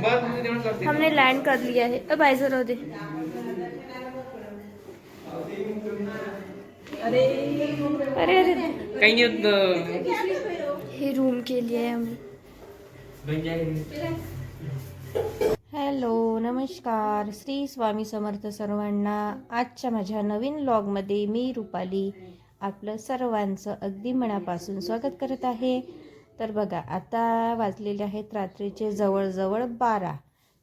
हमने लैंड कर लिया है। अब ऐसे रहो दे अरे अरे। काही नाही हे रूम के लिए हम. हॅलो नमस्कार। श्री स्वामी समर्थ सर्वांना आजच्या माझ्या नवीन व्लॉगमध्ये मी रुपाली आपलं सर्वांचं अगदी मनापासून स्वागत करत आहे. तर बघा आता वाजलेले आहेत रात्रीचे जवळजवळ बारा.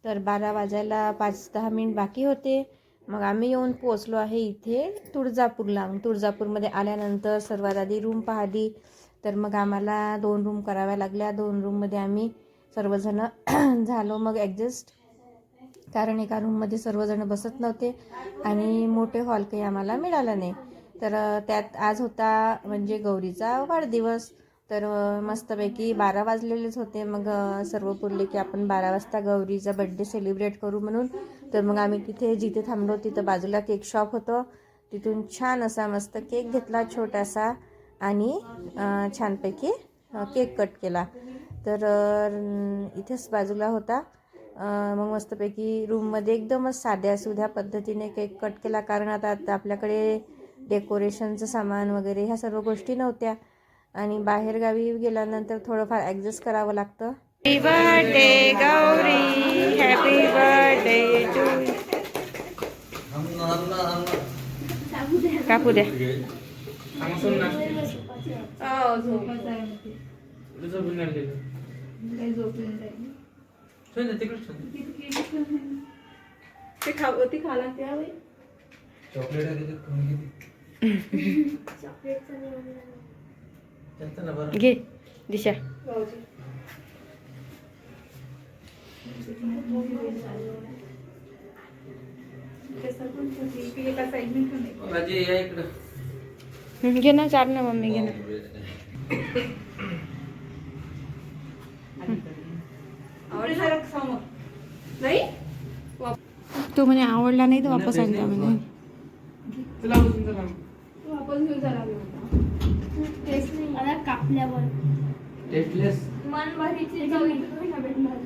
तर बारा वाजायला पाच दहा मिनिट बाकी होते. मग आम्ही येऊन पोचलो आहे इथे तुळजापूरला. मग तुळजापूरमध्ये आल्यानंतर सर्वात आधी रूम पाहिली. तर मग आम्हाला दोन रूम कराव्या लागल्या. दोन रूममध्ये आम्ही सर्वजणं झालो. मग ॲडजस्ट कारण एका रूममध्ये सर्वजण बसत नव्हते आणि मोठे हॉल काही आम्हाला मिळाला नाही. तर त्यात आज होता म्हणजे गौरीचा वाढदिवस. तर मस्तपैकी बारा वाजलेलेच होते. मग सर्व बोलले की आपण बारा वाजता गौरीचा बड्डे सेलिब्रेट करू म्हणून. तर मग आम्ही तिथे जिथे थांबलो तिथं बाजूला केक शॉप होतं. तिथून छान असा मस्त केक घेतला छोटासा. आणि छानपैकी केक कट केला. तर इथेच बाजूला होता. मग मस्तपैकी रूममध्ये एकदमच साध्या सुध्या पद्धतीने केक कट केला. कारण आता आता आपल्याकडे डेकोरेशनचं सामान वगैरे ह्या सर्व गोष्टी नव्हत्या. आणि बाहेरगावी गेल्यानंतर थोडंफार ॲडजस्ट करावं लागतं. Happy birthday Gauri. Happy birthday to कापू द्या. ते खाऊ ती खाला त्या चॉकलेट घे दिशा. हं, घे ना चार ना मम्मी घे ना. तो म्हणे आवडला नाही तर वापस आणला म्हणे. वापस घेऊन जा लागला कापल्यावर टेस्टलेस मन भरीचे जाऊ भेटणार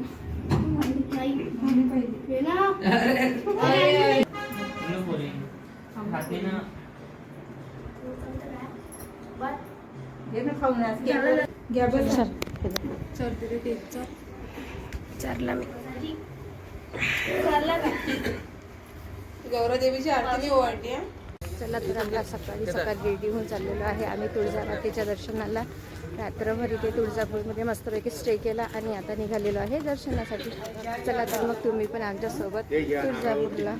हे ना नको रे. खाते ना. घे ना खाऊन आज. घ्या बस चल चल तिथे ते चल चारला मी गौरादेवीची आरती ओवाळली चला तर आपला सकाळी सकाळी रेडी होऊन चाललेलो आहे. आम्ही तुळजामातेच्या दर्शनाला रात्रभर इथे तुळजापूरमध्ये मस्तपैकी स्टे केला आणि आता निघालेलो आहे दर्शनासाठी. चला तर मग तुम्ही पण आमच्यासोबत तुळजापूरला.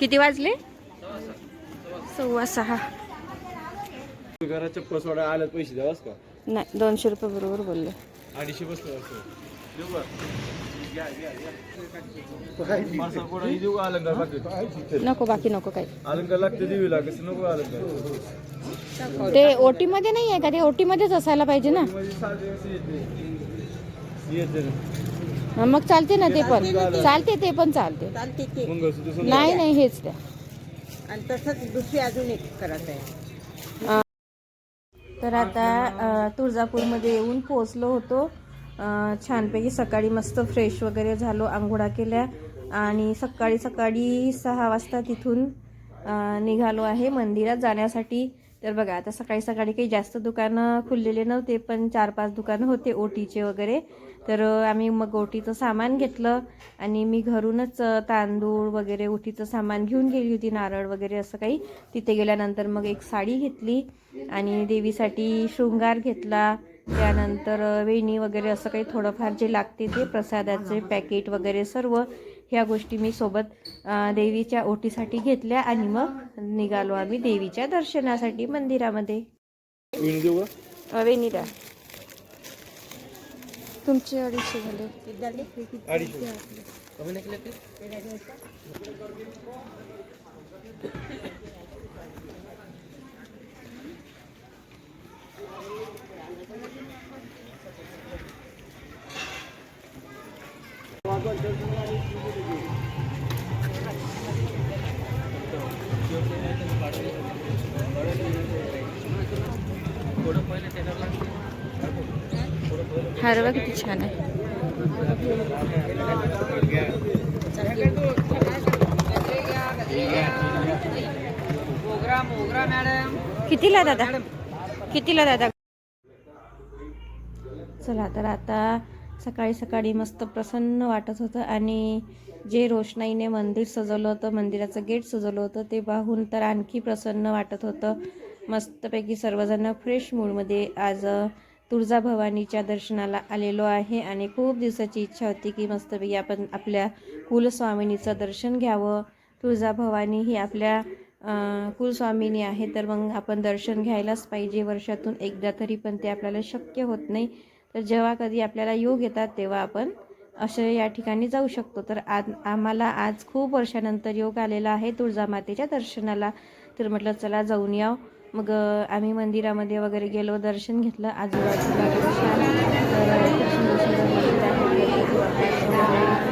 किती वाजले? सव्वा सहा. घराच्या पसवाडा आल्यात पैसे द्यावास का? नाही दोनशे रुपये बरोबर बोलले. अडीचशे बसतो देऊ का माणसाला कोणाला देऊ का अलंकार लागते? नको बाकी नको काही. अलंकार लागते देवी लागते नको अलंकार. ते ओटी मध्ये नाही आहे का? ते ओटी मध्येच असायला पाहिजे ना. हा, मग चालते ना ते पण. चालते ते पण चालते. मंगळसूत्र समजा. नाही नाही हेच द्या आणि तसंच दुसरी अजून एक करत आहे. तर आता तुळजापूरमध्ये येऊन पोचलो होतो. छानपैकी सकाळी मस्त फ्रेश वगैरे झालो आंघोळा केल्या आणि सकाळी सकाळी सहा वाजता तिथून निघालो आहे मंदिरात जाण्यासाठी. तर बघा आता सकाळी सकाळी काही जास्त दुकानं खुललेले नव्हते पण चार पाच दुकानं होते ओटीचे वगैरे. तर आम्ही मग ओटीचं सामान घेतलं आणि मी घरूनच तांदूळ वगैरे ओटीचं सामान घेऊन गेली होती नारळ वगैरे असं काही. तिथे गेल्यानंतर मग एक साडी घेतली आणि देवीसाठी शृंगार घेतला. त्यानंतर वेणी वगैरे असं काही थोडंफार जे लागते ते प्रसादाचे पॅकेट वगैरे सर्व ह्या गोष्टी मी सोबत देवीच्या ओटीसाठी घेतल्या आणि मग निघालो आम्ही देवीच्या दर्शनासाठी मंदिरामध्ये. विनू देऊ का? अ, वेणी द्या. तुमचे अडीचशे झाले अडीचशे. कमी किती छान आहे. कितीला दादा? कितीला दादा? चला तर आता सकाळी सकाळी मस्त प्रसन्न वाटत होतं आणि जे रोषणाईने मंदिर सजवलं होतं मंदिराचं गेट सजवलं होतं ते पाहून तर आणखी प्रसन्न वाटत होतं. मस्तपैकी सर्वजण फ्रेश मूडमध्ये आज तुळजाभवानीच्या दर्शनाला आलेलो आहे आणि खूप दिवसाची इच्छा होती की मस्तपैकी आपण आपल्या कुलस्वामिनीचं दर्शन घ्यावं. तुळजाभवानी ही आपल्या कुलस्वामिनी आहे तर मग आपण दर्शन घ्यायलाच पाहिजे. वर्षातून एकदा तरी पण ते आपल्याला शक्य होत नाही. तर जेव्हा कधी आपल्याला योग येतात तेव्हा आपण असे या ठिकाणी जाऊ शकतो. तर आज आम्हाला आज खूप वर्षानंतर योग आलेला आहे तुळजामातेच्या दर्शनाला. तर म्हटलं चला जाऊन याव. मग आम्ही मंदिरामध्ये वगैरे गेलो दर्शन घेतलं. आजूबाजूला छान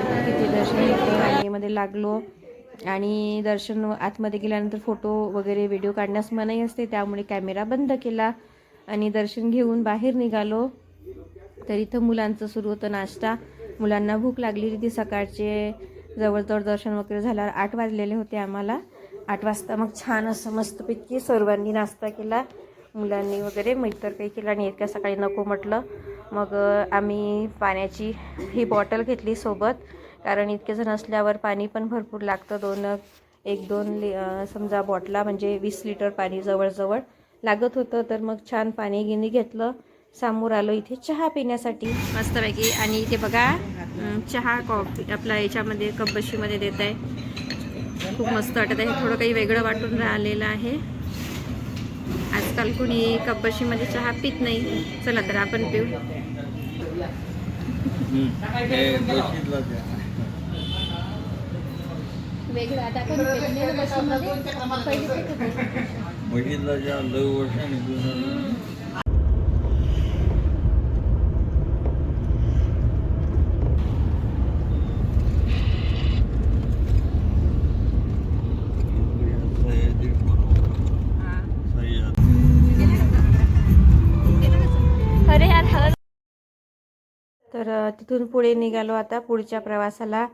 तर तिथे दर्शन घेतलं. रांगेमध्ये लागलो. आणि दर्शन आतमध्ये गेल्यानंतर फोटो वगैरे व्हिडिओ काढण्यास मनाई असते. त्यामुळे कॅमेरा बंद केला आणि दर्शन घेऊन बाहेर निघालो. तर इथं मुलांचं सुरू होतं नाश्ता. मुलांना भूक लागली होती. सकाळचे जवळजवळ दर्शन वगैरे झाल्यावर आठ वाजलेले होते आम्हाला. आठ वाजता मग छान असं मस्तपैकी सर्वांनी नाश्ता केला. मुलांनी वगैरे मैत्र काही केला आणि इतक्या सकाळी नको म्हटलं. मग आम्ही पाण्याची ही बॉटल घेतली सोबत. कारण इतके जण असल्यावर पाणी पण भरपूर लागतं. दोन एक दोन लि समजा बॉटला म्हणजे वीस लिटर पाणी जवळजवळ लागत होतं. तर मग छान पाणी गिनी घेतलं. समोर आलो इथे चहा पिण्यासाठी. मस्तपैकी. आणि इथे बघा चहा कॉफी आपला याच्यामध्ये कपबशीमध्ये देत आहे खूप मस्त वाटत आहे. थोडं काही वेगळं वाटून राहिलेलं आहे. आजकाल कोणी कब्बशीमध्ये चहा पित नाही. चला तर आपण पिऊ. वेगळं. आता आपण. बघितलं तर तिथून पुढे निघालो आता पुढच्या प्रवासाला.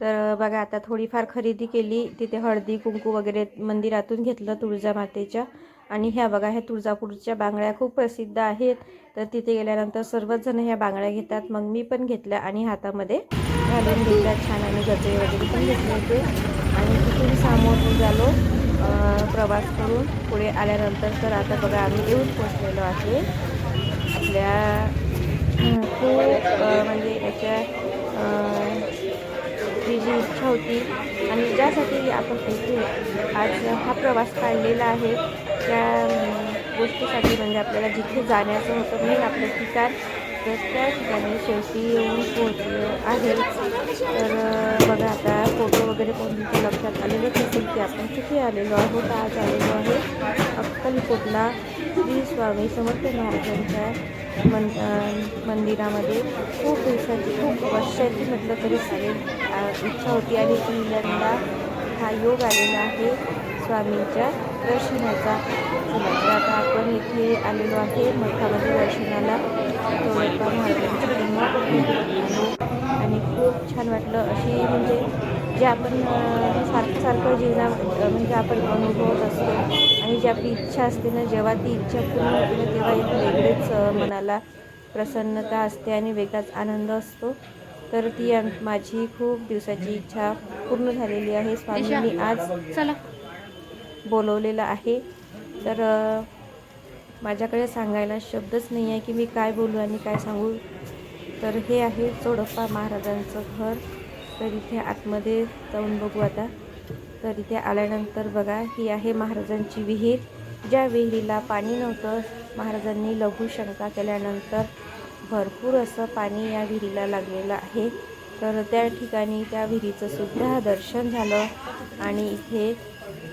तर बघा आता थोडीफार खरेदी केली. तिथे हळदी कुंकू वगैरे मंदिरातून घेतलं तुळजामातेच्या आणि ह्या बघा ह्या तुळजापूरच्या बांगड्या खूप प्रसिद्ध आहेत. तर तिथे गेल्यानंतर सर्वचजण ह्या बांगड्या घेतात. मग मी पण घेतल्या आणि हातामध्ये घालून घेतल्या. छान आणि गजरे वगैरे पण घेतले होते. आणि तिथून समोर निघालो प्रवास करून. पुढे आल्यानंतर तर आता बघा आम्ही येऊन पोचलेलो आहे. आपल्या खूप म्हणजे याच्या ही जी इच्छा होती आणि ज्यासाठी आपण इथे आज हा प्रवास काढलेला आहे त्या गोष्टीसाठी म्हणजे आपल्याला जिथे जाण्याचं होतं मेन आपलं ठिकाण तर त्या ठिकाणी शेवटी येऊन पोहोचलो आहे. तर बघा आता फोटो वगैरे कोणत्या लक्षात आलेलेच असेल की आपण किती आलेलो आहोत आज आलेलो आहे अक्कलकोटला. श्री स्वामी समर्थ महाराजांच्या मन मंदिरामध्ये खूप दिवसाची खूप वर्षाची म्हटलं तरी चालेल इच्छा होती आणि पहिल्यांदा हा योग आलेला आहे स्वामींच्या दर्शनाचा. आता आपण इथे आलेलो आहे मठामध्ये दर्शनाला. थोडंफार महाराजांचं आणि खूप छान वाटलं. अशी म्हणजे जे आपण सारखं सारखं जीवना म्हणजे आपण अनुभवत असतो. आणि जी आपली इच्छा असते ना जेव्हा ती इच्छा पूर्ण होते ना तेव्हा एक वेगळीच मनाला प्रसन्नता असते आणि वेगळाच आनंद असतो. तर ती माझी खूप दिवसाची इच्छा पूर्ण झालेली आहे. स्वामींनी आज चला. बोलवलेलं आहे. तर माझ्याकडे सांगायला शब्दच नाही आहे की मी काय बोलू आणि काय सांगू. तर हे आहे चोडप्पा महाराजांचं घर. तर इथे आतमध्ये जाऊन बघू आता. तर इथे आल्यानंतर बघा ही आहे महाराजांची विहीर. ज्या विहिरीला पाणी नव्हतं महाराजांनी लघुशंका केल्यानंतर भरपूर असं पाणी या विहिरीला लागलेलं आहे. तर त्या ठिकाणी त्या विहिरीचं सुद्धा दर्शन झालं आणि इथे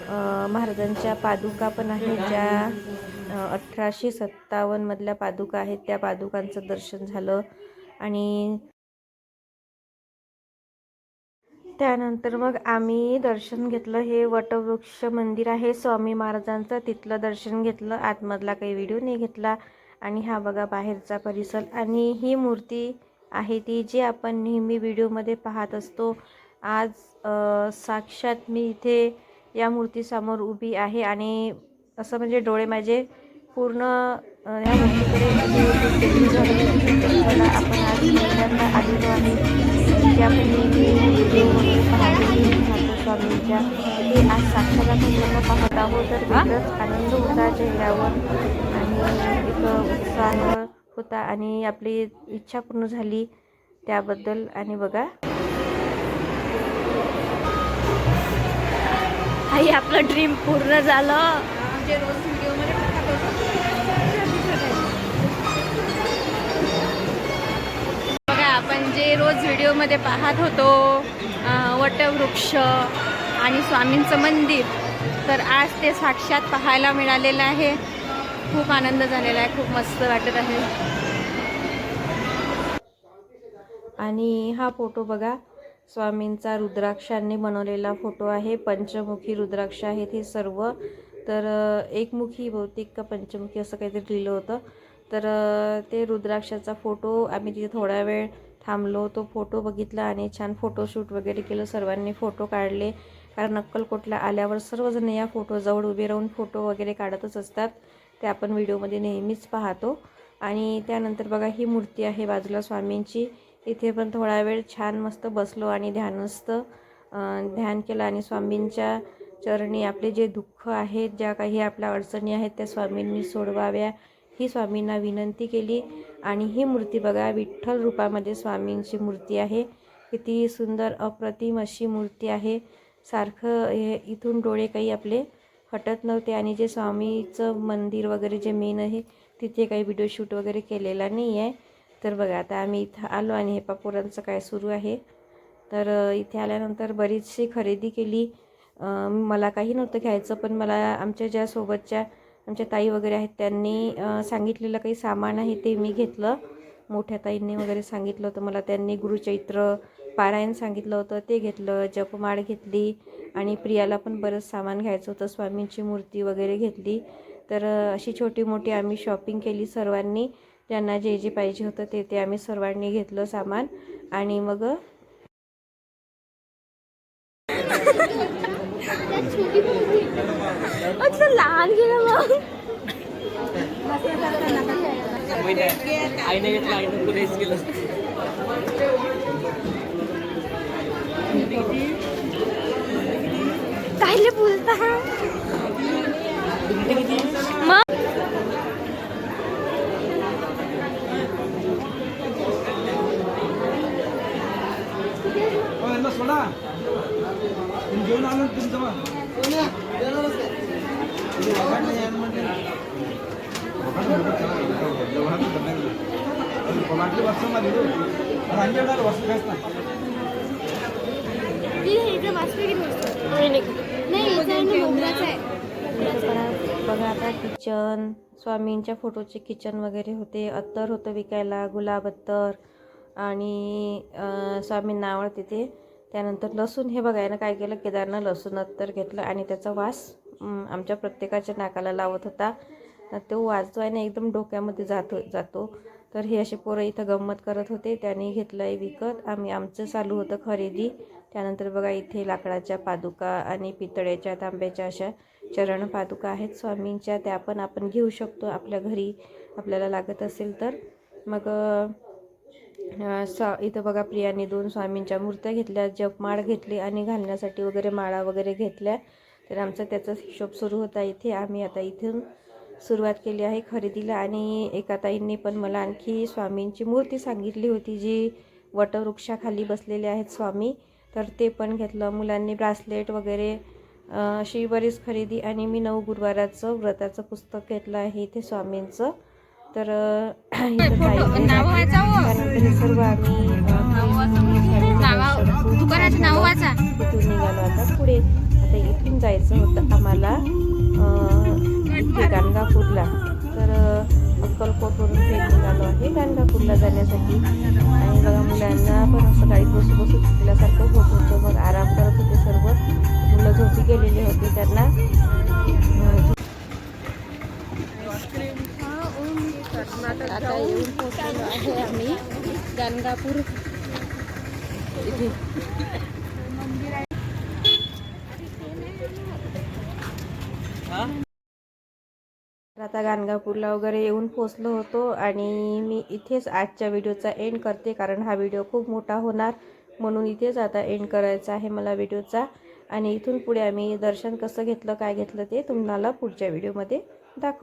महाराजांच्या पादुका पण आहेत ज्या अठराशे सत्तावन्नमधल्या पादुका आहेत त्या पादुकांचं दर्शन झालं. आणि त्यानंतर मग आम्ही दर्शन घेतलं. हे वटवृक्ष मंदिर आहे. स्वामी महाराजांचं तिथलं दर्शन घेतलं. आतमधला काही व्हिडिओ नाही घेतला. आणि हा बघा बाहेरचा परिसर. आणि ही मूर्ती आहे ती जी आपण नेहमी व्हिडिओमध्ये पाहत असतो. आज साक्षात मी इथे या मूर्तीसमोर उभी आहे. आणि असं म्हणजे डोळे माझे पूर्ण या ह्या मूर्तीकडे आपण आज पहिल्यांदा आलेलो आहे. जी आपण व्हिडिओ वगैरे पाहतो स्वामींच्या ते आज आपण त्यांना पाहत आहोत. तर वेगळंच आनंद होता चेहऱ्यावर आणि एक उत्साह होता आणि आपली इच्छा पूर्ण झाली त्याबद्दल. आणि बघा. आई आपलं ड्रीम पूर्ण झालं. जे रोज व्हिडिओमध्ये पाहत होतो वटवृक्ष आणि स्वामींचं मंदिर तर आज ते साक्षात पाहायला मिळालेलं आहे. खूप आनंद झालेला आहे खूप मस्त वाटत आहे. आणि हा फोटो बघा स्वामींचा रुद्राक्षांनी बनवलेला फोटो आहे. पंचमुखी रुद्राक्ष आहेत हे सर्व. तर एकमुखी बहुतेक का पंचमुखी असं काहीतरी लिहिलं होतं. तर ते रुद्राक्षाचा फोटो आम्ही तिथे थोडा वेळ थांबलो. तो फोटो बघितला आणि छान फोटोशूट वगैरे केलं. सर्वांनी फोटो काढले. कारण अक्कलकोटला आल्यावर सर्वजण या फोटोजवळ उभे राहून फोटो वगैरे काढतच असतात. ते आपण व्हिडिओमध्ये नेहमीच पाहतो. आणि त्यानंतर बघा ही मूर्ती आहे बाजूला स्वामींची. इथे पण थोडा वेळ छान मस्त बसलो आणि ध्यानस्थ ध्यान केलं आणि स्वामींच्या चरणी आपले जे दुःख आहेत ज्या काही आपल्या अडचणी आहेत त्या स्वामींनी सोडवाव्या. ही स्वामींना विनंती केली. आणि ही मूर्ती बघा विठ्ठल रूपामध्ये स्वामींची मूर्ती आहे. किती सुंदर अप्रतिम अशी मूर्ती आहे. सारखं हे इथून डोळे काही आपले हटत नव्हते. आणि जे स्वामीचं मंदिर वगैरे जे मेन आहे तिथे काही व्हिडिओ शूट वगैरे केलेला नाही आहे तर बघा आता आम्ही इथं आलो आणि हे पापोरांचं काय सुरू आहे. तर इथे आल्यानंतर बरीचशी खरेदी केली. मला काही नव्हतं घ्यायचं पण मला आमच्या ज्या सोबतच्या आमच्या ताई वगैरे आहेत त्यांनी सांगितलेलं काही सामान आहे ते मी घेतलं. मोठ्या ताईंनी वगैरे सांगितलं होतं मला त्यांनी गुरुचैत्र पारायण सांगितलं होतं ते घेतलं जपमाळ घेतली आणि प्रियाला पण बरंच सामान घ्यायचं होतं स्वामींची मूर्ती वगैरे घेतली. तर अशी छोटी मोठी आम्ही शॉपिंग केली सर्वांनी. ज्यांना जे जे पाहिजे होतं ते ते आम्ही सर्वांनी घेतलं सामान. आणि मग लहान गेलं मग आईने घेतलं आईने पुरेस केलं कायले बोलता मग सोडा तुम्ही घेऊन आलो ना तुमचं मग वाटली वर्षमध्ये हंड्रेड वर्ष काहीच ना बघा आता किचन स्वामींच्या फोटोचे किचन वगैरे होते. अत्तर होतं विकायला गुलाब अत्तर. आणि स्वामींना आवडते ते. त्यानंतर लसूण हे बघायला काय केलं? केदारनं लसूण अत्तर घेतलं आणि त्याचा वास आमच्या प्रत्येकाच्या नाकाला लावत होता. तो वास जो आहे ना एकदम डोक्यामध्ये जातो जातो. तर हे असे पोरं इथं गंमत करत होते. त्याने घेतलं आहे विकत. आम्ही आमचं चालू होतं खरेदी. त्यानंतर बघा इथे लाकडाच्या पादुका आणि पितळेच्या तांब्याच्या अशा चरण पादुका आहेत. स्वामींच्या त्या पण आपण घेऊ शकतो. आपल्या घरी आपल्याला लागत असेल तर. मग स्वा इथं बघा प्रियाने दोन स्वामींच्या मूर्त्या घेतल्या जपमाळ घेतली आणि घालण्यासाठी वगैरे माळा वगैरे घेतल्या. तर आमचा त्याचा हिशोब सुरू होता इथे. आम्ही आता इथून सुरुवात केली आहे खरेदीला आणि एका ताईंनी पण मला आणखी स्वामींची मूर्ती सांगितली होती जी वटवृक्षाखाली बसलेले आहेत स्वामी. तर ते पण घेतलं. मुलांनी ब्रासलेट वगैरे अशी बरीच खरेदी आणि मी नऊ गुरुवाराचं व्रताचं पुस्तक घेतलं आहे इथे स्वामींचं. तर नाव हे. सर्व आम्ही अं, नावा दुकानाचं नाव वाचा. इथून निघालो आता पुढे. आता इथून जायचं होतं आम्हाला गाणगापूरला. तर अक्कलकोटवरून ट्रेन निघालो आहे गाणगापूरला जाण्यासाठी. आणि बघा मुलांना पण असं गाडीत बसू बसू चुकल्यासारखं होत होतं. मग आराम करत होते सर्व. मुलं झोपी गेलेले होते त्यांना. आता येऊन पोहोचलो आहे आम्ही गाणगापूर. इथे. आता गाणगापूरला वगैरे येऊन पोचलो होतो आणि मी इथेच आजच्या व्हिडिओचा एंड करते कारण हा व्हिडिओ खूप मोठा होणार. म्हणून इथेच आता एंड करायचा आहे मला व्हिडिओचा. आणि इथून पुढे आम्ही दर्शन कसं घेतलं काय घेतलं ते तुम्हाला पुढच्या व्हिडिओमध्ये दाखव